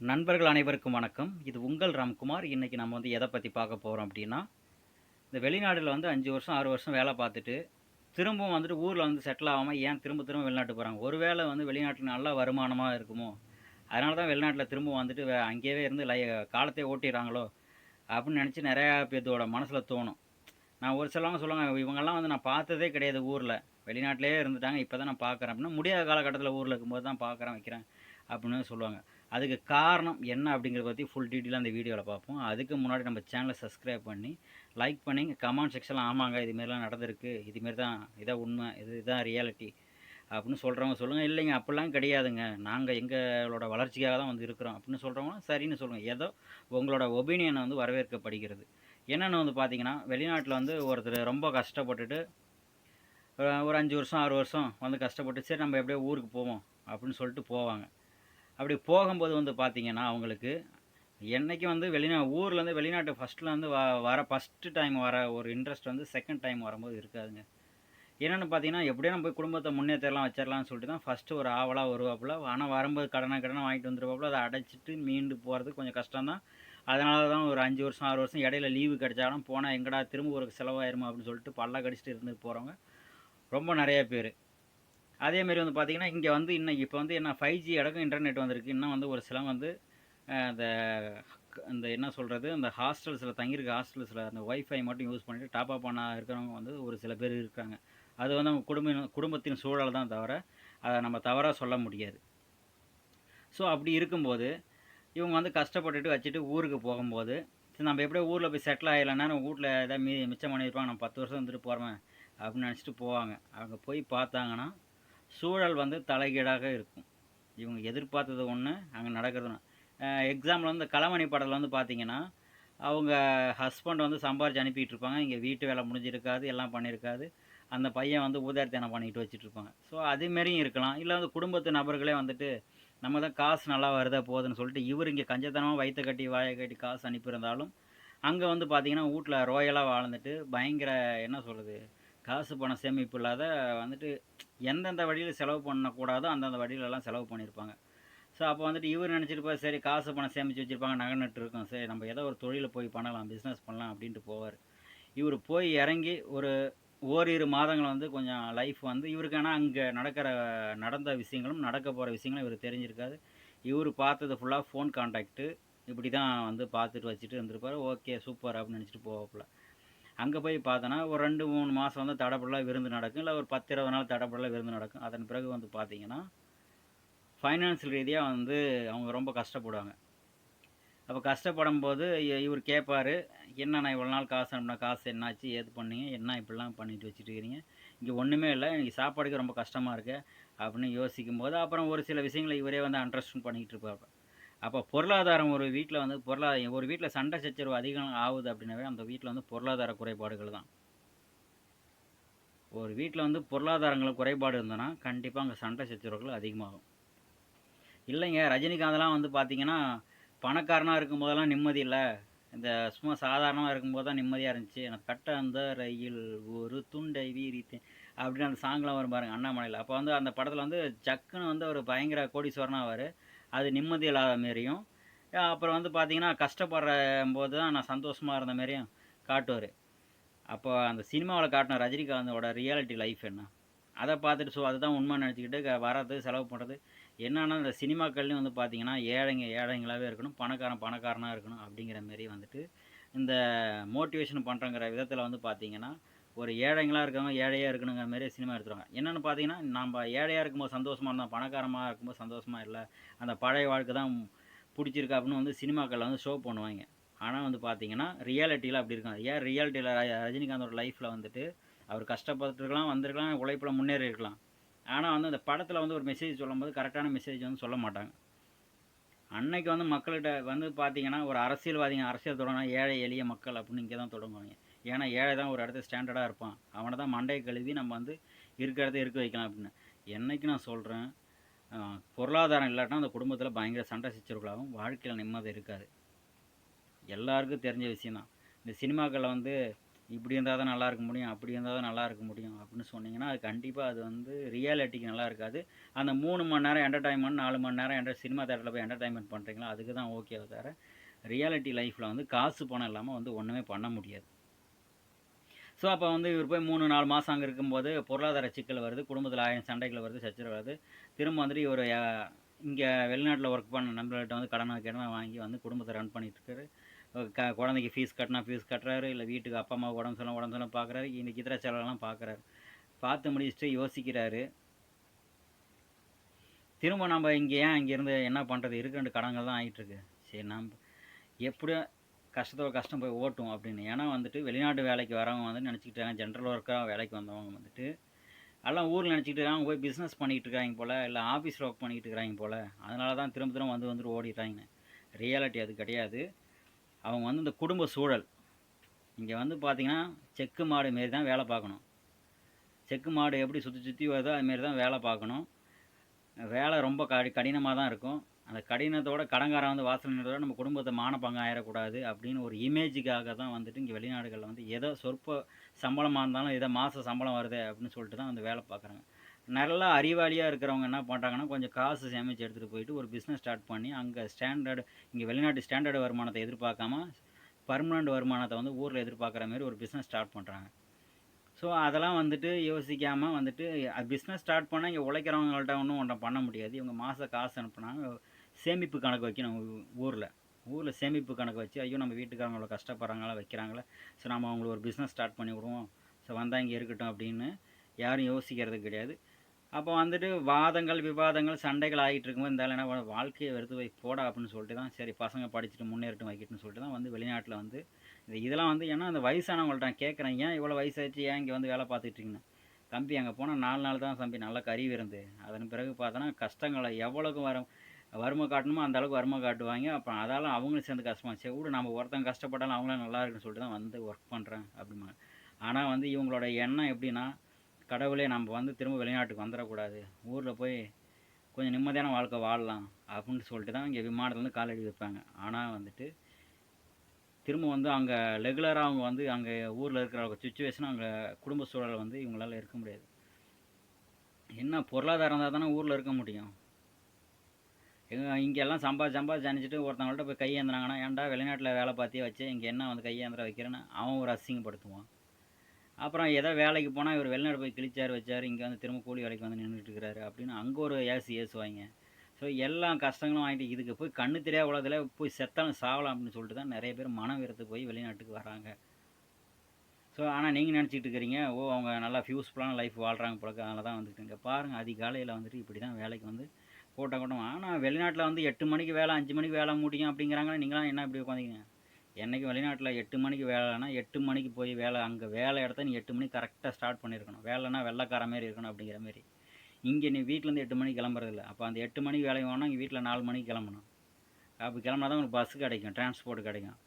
நண்பர்கள் அனைவருக்கும் வணக்கம். இது உங்கள் ராம்குமார். இன்றைக்கி நம்ம வந்து எதை பற்றி பார்க்க போகிறோம் அப்படின்னா இந்த வெளிநாட்டில் வந்து அஞ்சு வருஷம் ஆறு வருஷம் வேலை பார்த்துட்டு திரும்பவும் வந்துட்டு ஊரில் வந்து செட்டில் ஆகாமல் ஏன் திரும்ப திரும்ப வெளிநாட்டு போகிறாங்க ஒரு வேளை வந்து வெளிநாட்டில் நல்ல வருமானமாக இருக்குமோ? அதனால தான் வெளிநாட்டில் திரும்ப வந்துட்டு அங்கேயே இருந்து லை காலத்தை ஓட்டிடுறாங்களோ? அப்படின்னு நினச்சி நிறையா பேர்த்தோட மனசில் தோணும். நான் ஒரு சிலவங்க சொல்லுவாங்க இவங்கெல்லாம் வந்து நான் பார்த்ததே கிடையாது ஊரில். வெளிநாட்டிலே இருந்துட்டாங்க இப்போ தான் நான் பார்க்குறேன். அப்படின்னா முடியாத காலகட்டத்தில் ஊரில் இருக்கும்போது தான் பார்க்குறேன் வைக்கிறேன் அப்படின்னு சொல்லுவாங்க. அதுக்கு காரணம் என்ன அப்படிங்கிறத பற்றி ஃபுல் டீட்டெயிலாக அந்த வீடியோவில் பார்ப்போம். அதுக்கு முன்னாடி நம்ம சேனலை சப்ஸ்கிரைப் பண்ணி லைக் பண்ணி கமெண்ட் செக்ஷனில் ஆமாங்க இதுமாரிலாம் நடந்திருக்கு. இதுமாரி தான் இதான் உண்மை இது இதுதான் ரியாலிட்டி அப்படின்னு சொல்கிறவங்க சொல்லுங்கள் இல்லைங்க அப்படிலாம் கிடையாதுங்க. நாங்கள் எங்களோட வளர்ச்சிக்காக தான் வந்து இருக்கிறோம் அப்படின்னு சொல்கிறவங்க சரின்னு சொல்லுங்கள் ஏதோ உங்களோட ஒபீனியனை வந்து வரவேற்கப்படுகிறது. என்னென்னு வந்து பார்த்தீங்கன்னா வெளிநாட்டில் வந்து ஒருத்தர் ரொம்ப கஷ்டப்பட்டுட்டு ஒரு அஞ்சு வருஷம் ஆறு வருஷம் வந்து கஷ்டப்பட்டு சரி நம்ம எப்படியோ ஊருக்கு போவோம் அப்படின்னு சொல்லிட்டு போவாங்க. அப்படி போகும்போது வந்து பார்த்திங்கன்னா அவங்களுக்கு என்னைக்கு வந்து வெளிநா ஊர்லேருந்து வெளிநாட்டு ஃபஸ்ட்லேருந்து வந்து வ வர ஃபஸ்ட்டு டைம் வர ஒரு இன்ட்ரெஸ்ட் வந்து செகண்ட் டைம் வரும்போது இருக்காதுங்க. என்னென்னு பார்த்தீங்கன்னா எப்படியோ நம்ம போய் குடும்பத்தை முன்னேற்றலாம் வச்சிடலாம்னு சொல்லிட்டு தான் ஃபஸ்ட்டு ஒரு ஆவலாக வருவாப்புல. ஆனால் வரும்போது கடனை கடனை வாங்கிட்டு வந்துருவாப்புல. அதை அடைச்சிட்டு மீண்டு போகிறது கொஞ்சம் கஷ்டம் தான். அதனால தான் ஒரு அஞ்சு வருஷம் ஆறு வருஷம் இடையில லீவு கிடைச்சாலும் போனால் எங்கடா திரும்ப ஒரு செலவாயிருமா அப்படின்னு சொல்லிட்டு பல்ல கடிச்சிட்டு இருந்து போகிறவங்க ரொம்ப நிறைய பேர். அதேமாரி வந்து பார்த்திங்கன்னா இங்கே வந்து இன்னும் இப்போ வந்து என்ன ஃபைவ் ஜி இடக்கும் இன்டர்நெட் வந்திருக்கு. இன்னும் வந்து ஒரு சில வந்து அந்த அந்த என்ன சொல்கிறது அந்த ஹாஸ்டல்ஸில் தங்கியிருக்க ஹாஸ்டல்ஸில் அந்த ஒய்ஃபை மட்டும் யூஸ் பண்ணிட்டு டாப் அப் பண்ண இருக்கிறவங்க வந்து ஒரு சில பேர் இருக்காங்க. அது வந்து அவங்க குடும்ப குடும்பத்தின் சூழல் தான் தவிர அதை நம்ம தவறாக சொல்ல முடியாது. ஸோ அப்படி இருக்கும்போது இவங்க வந்து கஷ்டப்பட்டுட்டு வச்சுட்டு ஊருக்கு போகும்போது சரி நம்ம எப்படியோ ஊரில் போய் செட்டில் ஆகலைன்னா நம்ம வீட்டில் ஏதாவது மீ மிச்சம் பண்ணியிருப்பாங்க நம்ம பத்து வருஷம் வந்துட்டு போகிறோமே அப்படின்னு நினச்சிட்டு போவாங்க. அவங்க போய் பார்த்தாங்கன்னா சூழல் வந்து தலைகீழாக இருக்கும். இவங்க எதிர்பார்த்தது ஒன்று அங்கே நடக்கிறது ஒன்று எக்ஸாம்பிள் வந்து களமணி படத்தில் வந்து பார்த்தீங்கன்னா அவங்க ஹஸ்பண்ட் வந்து சம்பாரிச்சு அனுப்பிட்டு இருப்பாங்க இங்கே வீட்டு வேலை முடிஞ்சிருக்காது எல்லாம் பண்ணியிருக்காது அந்த பையன் வந்து ஊதாரித்தனம் பண்ணிட்டு வச்சுட்டு இருப்பாங்க ஸோ அதேமாரியும் இருக்கலாம். இல்லை வந்து குடும்பத்து நபர்களே வந்துட்டு நம்ம தான் காசு நல்லா வருதா போகுதுன்னு சொல்லிட்டு இவர் இங்கே கஞ்சத்தனமாக வயிற்று கட்டி வாயை கட்டி காசு அனுப்பியிருந்தாலும் அங்கே வந்து பார்த்தீங்கன்னா வீட்டில் ரோயலாக வாழ்ந்துட்டு பயங்கர என்ன சொல்கிறது காசு பணம் சேமிப்பு இல்லாத வந்துட்டு எந்தெந்த வழியில் செலவு பண்ணக்கூடாதோ அந்தந்த வழியிலலாம் செலவு பண்ணியிருப்பாங்க. ஸோ அப்போ வந்துட்டு இவர் நினச்சிருப்பார் சரி காசு பணம் சேமித்து வச்சுருப்பாங்க நகை நட்டுருக்கோம் சரி நம்ம ஏதோ ஒரு தொழிலை போய் பண்ணலாம் பிஸ்னஸ் பண்ணலாம் அப்படின்ட்டு போவார். இவர் போய் இறங்கி ஒரு ஓரிரு மாதங்கள் வந்து கொஞ்சம் லைஃப் வந்து இவருக்கு ஆனால் அங்கே நடக்கிற நடந்த விஷயங்களும் நடக்க போகிற விஷயங்களும் இவர் தெரிஞ்சிருக்காது இவர் பார்த்தது ஃபுல்லாக ஃபோன் கான்டாக்ட்டு இப்படி தான் வந்து பார்த்துட்டு வச்சுட்டு இருந்திருப்பார். ஓகே சூப்பர் அப்படின்னு நினச்சிட்டு போவாப்புல. அங்கே போய் பார்த்தோன்னா ஒரு ரெண்டு மூணு மாதம் வந்து தடப்படலாம் விருந்து நடக்கும். இல்லை ஒரு பத்து இருபது நாள் தடப்படலாம் விருந்து நடக்கும். அதன் பிறகு வந்து பார்த்தீங்கன்னா ஃபைனான்சியல் ரீதியாக வந்து அவங்க ரொம்ப கஷ்டப்படுவாங்க. அப்போ கஷ்டப்படும் போது இவர் கேட்பார் என்னண்ணா இவ்வளோ நாள் காசு அனுப்பின? காசு என்னாச்சு? ஏது பண்ணீங்க? என்ன இப்படிலாம் பண்ணிட்டு வச்சுட்டு இருக்கிறீங்க இங்கே ஒன்றுமே இல்லை. எனக்கு சாப்பாடுக்கு ரொம்ப கஷ்டமாக இருக்கு. அப்படின்னு யோசிக்கும் போது அப்புறம் ஒரு சில விஷயங்களை இவரே வந்து அண்டர்ஸ்டாண்ட் பண்ணிக்கிட்டு இருப்பார். அப்போ பொருளாதாரம் ஒரு வீட்டில் வந்து பொருளாதாரம் ஒரு வீட்டில் சண்டை சச்சரவு அதிகம் ஆகுது அப்படின்னாவே அந்த வீட்டில் வந்து பொருளாதார குறைபாடுகள் தான். ஒரு வீட்டில் வந்து பொருளாதாரங்கள் குறைபாடு இருந்ததுன்னா கண்டிப்பாக அங்கே சண்டை சச்சரவுகள் அதிகமாகும். இல்லைங்க ரஜினிகாந்த்லாம் வந்து பார்த்தீங்கன்னா பணக்காரனாக இருக்கும்போதெல்லாம் நிம்மதி இல்லை. இந்த சும்மா சாதாரணமாக இருக்கும்போது தான் நிம்மதியாக இருந்துச்சு. எனக்கு கட்ட அந்த ரயில் ஒரு துண்டை வீரித்தேன் அப்படின்னு அந்த சாங்லாம் வரும் பாருங்க அண்ணாமலையில். அப்போ வந்து அந்த படத்தில் வந்து ஜக்குன்னு வந்து ஒரு பயங்கர கோடீஸ்வரனாக ஆவார் அது நிம்மதி இல்லாத மாரியும். அப்புறம் வந்து பார்த்தீங்கன்னா கஷ்டப்படுற போது தான் நான் சந்தோஷமாக இருந்த மாரியும் காட்டுவார். அப்போ அந்த சினிமாவில் காட்டின ரஜினிகாந்தோட ரியாலிட்டி லைஃப் என்ன? அதை பார்த்துட்டு ஸோ அதுதான் உண்மை நினச்சிக்கிட்டு க- வர்றது செலவு பண்ணுறது என்னென்னா இந்த சினிமாக்கள்லையும் வந்து பார்த்திங்கன்னா ஏழைங்க ஏழைங்களாகவே இருக்கணும் பணக்காரன் பணக்காரனாக இருக்கணும் அப்படிங்கிற மாரி வந்துட்டு இந்த மோட்டிவேஷன் பண்ணுறங்கிற விதத்தில் வந்து பார்த்திங்கன்னா ஒரு ஏழைங்களாக இருக்கவங்க ஏழையாக இருக்கணுங்கிற மாதிரி சினிமா எடுத்துருவாங்க. என்னென்னு பார்த்தீங்கன்னா நம்ம ஏழையாக இருக்கும்போது சந்தோஷமாக இருந்தோம் பணக்காரமாக இருக்கும்போது சந்தோஷமாக இல்லை அந்த பழைய வாழ்க்கை தான் பிடிச்சிருக்கு அப்படின்னு வந்து சினிமாக்களில் வந்து ஷோ பண்ணுவாங்க. ஆனால் வந்து பார்த்தீங்கன்னா ரியாலிட்டியில் அப்படி இருக்காங்க ஏன் ரியாலிட்டியில் ரஜினிகாந்தோட லைஃப்பில் வந்துட்டு அவர் கஷ்டப்பட்டுருக்கலாம் வந்திருக்கலாம் உழைப்பில் முன்னேறி இருக்கலாம் ஆனால் வந்து அந்த படத்தில் வந்து ஒரு மெசேஜ் சொல்லும்போது கரெக்டான மெசேஜ் வந்து சொல்ல மாட்டாங்க. அன்னைக்கு வந்து மக்கள்கிட்ட வந்து பார்த்தீங்கன்னா ஒரு அரசியல்வாதிங்க அரசியல் தொடங்கினா ஏழை எளிய மக்கள் அப்படின்னு இங்கே தான் தொடங்குவாங்க. ஏன்னா ஏழை தான் ஒரு இடத்துல ஸ்டாண்டர்டாக இருப்பான். அவனை தான் மண்டையை கழுவி நம்ம வந்து இருக்கிற இடத்த இருக்க வைக்கலாம் அப்படின்னு. என்றைக்கு நான் சொல்கிறேன் பொருளாதாரம் இல்லாட்டினா அந்த குடும்பத்தில் பயங்கர சண்டை சிச்சர்களாகவும் வாழ்க்கையில் நிம்மதி இருக்காது. எல்லாருக்கும் தெரிஞ்ச விஷயந்தான் இந்த சினிமாக்களில் வந்து இப்படி இருந்தால் தான் நல்லா இருக்க முடியும் அப்படி இருந்தால் தான் நல்லா இருக்க முடியும் அப்படின்னு சொன்னீங்கன்னா அது கண்டிப்பாக அது வந்து ரியாலிட்டிக்கு நல்லா இருக்காது. அந்த மூணு மணி நேரம் என்டர்டைன்மெண்ட் நாலு மணி நேரம் என்டர் சினிமா தேட்டரில் போய் என்டர்டைன்மெண்ட் பண்ணுறீங்களா அதுக்கு தான் ஓகே தவிர ரியாலிட்டி லைஃப்பில் வந்து காசு பணம் இல்லாமல் வந்து ஒன்றுமே பண்ண முடியாது. ஸோ அப்போ வந்து இவர் போய் மூணு நாலு மாதம் அங்கே இருக்கும்போது பொருளாதார சிக்கல் வருது குடும்பத்தில் ஆயிரம் சண்டைகள் வருது சச்சரவு வருது. திரும்ப வந்துட்டு இவர் இங்கே வெளிநாட்டில் ஒர்க் பண்ண நண்பர்கள்ட்ட வந்து கடனை கடனை வாங்கி வந்து குடும்பத்தை ரன் பண்ணிட்டுருக்காரு. க குழந்தைக்கு ஃபீஸ் கட்டினா ஃபீஸ் கட்டுறாரு இல்லை வீட்டுக்கு அப்பா அம்மா உடம்பு சொல்ல உடம்பு சொல்ல பார்க்குறாரு இன்றைக்கு இதர செலவெல்லாம் பார்க்குறாரு பார்த்து முடிச்சுட்டு யோசிக்கிறாரு. திரும்ப நம்ம இங்கே ஏன் இங்கேருந்து என்ன பண்ணுறது இருக்க ரெண்டு கடன்கள் தான் ஆகிட்டுருக்கு சரி நம்ம எப்படியோ கஷ்டத்தோட கஷ்டம் போய் ஓட்டும் அப்படின்னு. ஏன்னா வந்துட்டு வெளிநாட்டு வேலைக்கு வரவங்க வந்து நினச்சிக்கிட்டாங்க ஜென்ரல் ஒர்க்காக வேலைக்கு வந்தவங்க வந்துட்டு. எல்லாம் ஊரில் நினச்சிக்கிட்டு அவங்க போய் பிஸ்னஸ் பண்ணிக்கிட்டு இருக்காங்க போல் இல்லை ஆஃபீஸில் ஒர்க் பண்ணிக்கிட்டு இருக்கிறாங்க போல். அதனால தான் திரும்ப திரும்ப வந்து வந்துட்டு ஓடிடுறாங்க. ரியாலிட்டி அது கிடையாது. அவங்க வந்து இந்த குடும்ப சூழல். இங்கே வந்து பார்த்தீங்கன்னா செக்கு மாடு மாரி தான் வேலை பார்க்கணும். செக்கு மாடு எப்படி சுற்றி சுற்றி வருதோ அதுமாரி தான் வேலை பார்க்கணும். வேலை ரொம்ப கடி கடினமாக தான் இருக்கும். அந்த கடினத்தோட கடங்காரம் வந்து வாசல் நின்றதோட நம்ம குடும்பத்தை மானப்பங்கம் ஆயிடக்கூடாது அப்படின்னு ஒரு இமேஜுக்காக தான் வந்துட்டு இங்கே வெளிநாடுகளில் வந்து எதோ சொற்ப சம்பளமாக இருந்தாலும் எதோ மாத சம்பளம் வருது அப்படின்னு சொல்லிட்டு தான் வந்து வேலை பார்க்குறாங்க. நல்லா அறிவாளியாக இருக்கிறவங்க என்ன பண்ணுறாங்கன்னா கொஞ்சம் காசு சேமித்து எடுத்துகிட்டு போயிட்டு ஒரு பிஸ்னஸ் ஸ்டார்ட் பண்ணி அங்கே ஸ்டாண்டர்டு இங்கே வெளிநாட்டு ஸ்டாண்டர்டு வருமானத்தை எதிர்பார்க்காம பர்மனண்ட் வருமானத்தை வந்து ஊரில் எதிர்பார்க்குற மாதிரி ஒரு பிஸ்னஸ் ஸ்டார்ட் பண்ணுறாங்க ஸோ அதெல்லாம் வந்துட்டு யோசிக்காமல் வந்துட்டு பிஸ்னஸ் ஸ்டார்ட் பண்ணால் இங்கே உழைக்கிறவங்கள்ட்ட ஒன்றும் ஒன்றை பண்ண முடியாது. இவங்க மாத காசு அனுப்புனாங்க சேமிப்பு கணக்கு வைக்கணும் ஊரில். ஊரில் சேமிப்பு கணக்கு வச்சு ஐயோ நம்ம வீட்டுக்காரங்க கஷ்டப்படுறாங்களா வைக்கிறாங்களா? ஸோ நம்ம அவங்கள ஒரு பிஸ்னஸ் ஸ்டார்ட் பண்ணி விடுவோம். ஸோ வந்தால் இங்கே இருக்கட்டும் அப்படின்னு யாரும் யோசிக்கிறது கிடையாது. அப்போ வந்துட்டு வாதங்கள் விவாதங்கள் சண்டைகள் ஆகிட்டு இருக்கும்போது இந்த என்ன வாழ்க்கையை வெறுத்து போய் போடா அப்படின்னு சொல்லிட்டு தான் சரி பசங்க படிச்சுட்டு முன்னேறட்டும் வைக்கட்டும்னு சொல்லிட்டு தான் வந்து வெளிநாட்டில் வந்து இது இதெல்லாம் வந்து ஏன்னா அந்த வயசானவங்கள்ட்ட நான் கேட்குறேன் ஏன் இவ்வளோ வயசாச்சு ஏன் இங்கே வந்து வேலை பார்த்துட்ருக்கீங்க தம்பி அங்கே போனால் நாலு நாள் தான் தம்பி நல்லா கறி விருந்து. அதன் பிறகு பார்த்தோன்னா கஷ்டங்களை எவ்வளோக்கு வரும்? வறுமை காட்டணுமோ அந்த அளவுக்கு வறுமை காட்டுவாங்க. அப்புறம் அதெல்லாம் அவங்களும் சேர்ந்து கஷ்டமாக சரி கூட நம்ம ஒருத்தங்க கஷ்டப்பட்டாலும் அவங்களும் நல்லா இருக்குன்னு சொல்லிட்டு தான் வந்து ஒர்க் பண்ணுறேன் அப்படிமா ஆனால் வந்து இவங்களோட எண்ணம் எப்படின்னா கடவுளே நம்ம வந்து திரும்ப வெளிநாட்டுக்கு வந்துடக்கூடாது. ஊரில் போய் கொஞ்சம் நிம்மதியான வாழ்க்கை வாழலாம் அப்படின்னு சொல்லிட்டு தான் இங்கே விமானத்துலேருந்து காலடி வைப்பாங்க. ஆனால் வந்துட்டு திரும்ப வந்து அங்கே ரெகுலராக அவங்க வந்து அங்கே ஊரில் இருக்கிற சுச்சுவேஷன் அங்கே குடும்ப சூழலை வந்து இவங்களால இருக்க முடியாது. என்ன பொருளாதாரம் இருந்தால் தானே ஊரில் இருக்க முடியும். எங்க இங்கெல்லாம் சம்பாதி சம்பா அனுப்பிச்சிட்டு ஒருத்தவங்கள்ட்ட போய் கையேந்திராங்கன்னா ஏன்டா வெளிநாட்டில் வேலை பார்த்தியே வச்சு இங்கே என்ன வந்து கையேந்திர வைக்கிறேன்னு அவன் ஒரு அசிங்கப்படுத்துவான். அப்புறம் ஏதோ வேலைக்கு போனால் இவர் வெளிநாடு போய் கிழிச்சார் வச்சார் இங்கே வந்து திரும்ப கூலி வேலைக்கு வந்து நின்றுட்டு இருக்கிறாரு அப்படின்னு அங்கே ஒரு ஏசி ஏசுவாங்க. ஸோ எல்லா கஷ்டங்களும் வாங்கிட்டு இதுக்கு போய் கண்ணு தெரியாத உலகத்தில் போய் செத்தாலும் சாவலாம் அப்படின்னு சொல்லிட்டு தான் நிறைய பேர் மனம் வீரத்துக்கு போய் வெளிநாட்டுக்கு வராங்க. ஸோ ஆனால் நீங்கள் நினச்சிட்டு இருக்கிறீங்க ஓ அவங்க நல்லா ஃபியூஸ்ஃபுல்லான லைஃப் வாழ்கிறாங்க போல அதனால தான் வந்துட்டு இங்கே பாருங்கள் அதிகாலையில் வந்துட்டு இப்படி தான் வேலைக்கு வந்து கூட்டம் கூட்டம் ஆனால் வெளிநாட்டில் வந்து எட்டு மணிக்கு வேலை அஞ்சு மணிக்கு வேலை முடியும் அப்படிங்கிறாங்க நீங்களாம் என்ன இப்படி உட்காந்தீங்க என்றைக்கு வெளிநாட்டில் எட்டு மணிக்கு வேலைனா எட்டு மணிக்கு போய் வேலை அங்கே வேலை இடத்த நீ எட்டு மணிக்கு கரெக்டாக ஸ்டார்ட் பண்ணியிருக்கணும். வேலைனா வெள்ளைக்கார மாதிரி இருக்கணும் அப்படிங்கிற மாதிரி இங்கே நீ வீட்டிலேருந்து எட்டு மணிக்கு கிளம்புறதில்ல. அப்போ அந்த எட்டு மணிக்கு வேலைக்கு போனால் இங்கே வீட்டில் நாலு மணிக்கு கிளம்பணும். அப்போ கிளம்புனா தான் உங்களுக்கு பஸ்ஸு கிடைக்கும் டிரான்ஸ்போர்ட் கிடைக்கும்.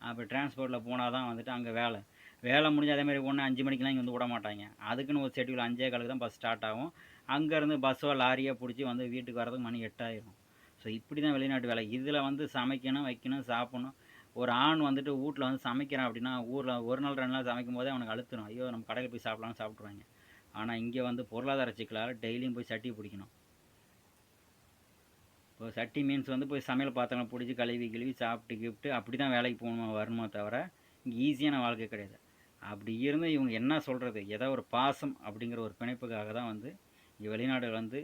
அப்போ டிரான்ஸ்போர்ட்டில் போனால் தான் வந்துட்டு அங்கே வேலை. வேலை முடிஞ்சு அதேமாதிரி போனால் ஒன்று அஞ்சு மணிக்கெலாம் இங்கே வந்து விட மாட்டாங்க அதுக்குன்னு ஒரு ஷெட்யூல் அஞ்சே காலுக்கு தான் பஸ் ஸ்டார்ட் ஆகும். அங்கேருந்து பஸ்ஸோ லாரியோ பிடிச்சி வந்து வீட்டுக்கு வரதுக்கு மணி எட்டாயிரும். ஸோ இப்படி தான் வெளிநாட்டு வேலை. இதில் வந்து சமைக்கணும் வைக்கணும் சாப்பிடணும். ஒரு ஆண் வந்துட்டு வீட்டில் வந்து சமைக்கிறான் அப்படின்னா ஊரில் ஒரு நாள் ரெண்டு நாள் சமைக்கும் போதே அவனுக்கு அழுத்தணும். ஐயோ நம்ம கடையில் போய் சாப்பிடலாம்னு சாப்பிட்ருவாங்க ஆனால் இங்கே வந்து பொருளாதார சிக்கலால் டெய்லியும் போய் சட்டி பிடிக்கணும். இப்போ சட்டி மீன்ஸ் வந்து போய் சமையல் பாத்திரம் பிடிச்சி கழுவி கிழுவி சாப்பிட்டு கிப்ட்டு அப்படி தான் வேலைக்கு போகணுமா வரணுமா தவிர இங்கே ஈஸியான வாழ்க்கை கிடையாது. அப்படி இருந்து இவங்க என்ன சொல்கிறது ஏதோ ஒரு பாசம் அப்படிங்கிற ஒரு பிணைப்புக்காக தான் வந்து வெளிநாடுகள் வந்து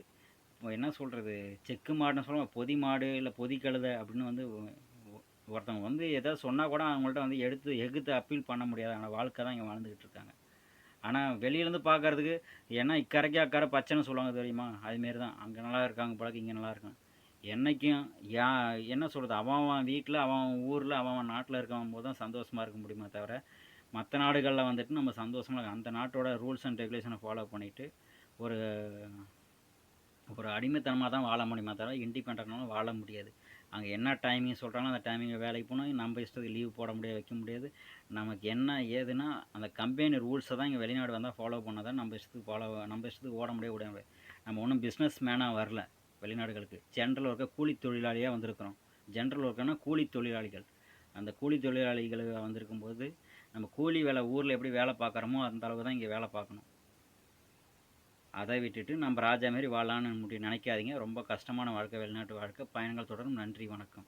இப்போ என்ன சொல்கிறது செக்கு மாடுன்னு சொல்லுவாங்க பொதி மாடு இல்லை பொதி கழுதை அப்படின்னு வந்து ஒருத்தவங்க வந்து எதாவது சொன்னால் கூட அவங்கள்ட்ட வந்து எடுத்து எகுத்து அப்பீல் பண்ண முடியாத. வாழ்க்கை தான் இங்கே வாழ்ந்துக்கிட்டு இருக்காங்க. ஆனால் வெளியிலேருந்து பார்க்கறதுக்கு ஏன்னா இக்கரைக்கு அக்கறை பச்சைன்னு சொல்லுவாங்க தெரியுமா? அதுமாரி தான். அங்கே நல்லா இருக்காங்க பழக்கம் இங்கே நல்லா இருக்காங்க. என்னைக்கும் யா என்ன சொல்கிறது அவன் அவன் வீட்டில் அவன் ஊரில் அவன் அவன் நாட்டில் இருக்கவன் போது தான் சந்தோஷமாக இருக்க முடியுமே தவிர மற்ற நாடுகளில் வந்துட்டு நம்ம சந்தோஷமாக அந்த நாட்டோட ரூல்ஸ் அண்ட் ரெகுலேஷனை ஃபாலோ பண்ணிவிட்டு ஒரு ஒரு அடிமைத்தனமாக தான் வாழ முடியுமா தவிர இண்டிபெண்ட்டாக வாழ முடியாது. அங்கே என்ன டைமிங் சொல்கிறாங்களோ அந்த டைமிங்கை வேலைக்கு போகணும் நம்ம இஷ்டத்துக்கு லீவ் போட முடியாது வைக்க முடியாது. நமக்கு என்ன ஏதுன்னா அந்த கம்பெனி ரூல்ஸை தான் இங்கே வெளிநாடு வந்தால் ஃபாலோ பண்ணால் தான் நம்ம இஷ்டத்துக்கு ஃபாலோ நம்ம இஷ்டத்துக்கு ஓட முடியாது விட முடியாது. நம்ம ஒன்றும் பிஸ்னஸ் மேனாக வரல வெளிநாடுகளுக்கு. ஜென்ரல் ஒர்க்காக கூலி தொழிலாளியாக வந்திருக்கிறோம். ஜென்ரல் ஒர்க்குன்னா கூலி தொழிலாளிகள். அந்த கூலி தொழிலாளிகள் வந்திருக்கும்போது நம்ம கூலி வேலை ஊரில் எப்படி வேலை பார்க்குறோமோ அந்த அளவுக்கு தான் இங்கே வேலை பார்க்கணும். அதை விட்டுட்டு நம்ம ராஜா மாரி வாழலான்னு முடி நினைக்காதீங்க. ரொம்ப கஷ்டமான வாழ்க்கை வெளிநாட்டு வாழ்க்கை. பயணங்கள் தொடரும். நன்றி வணக்கம்.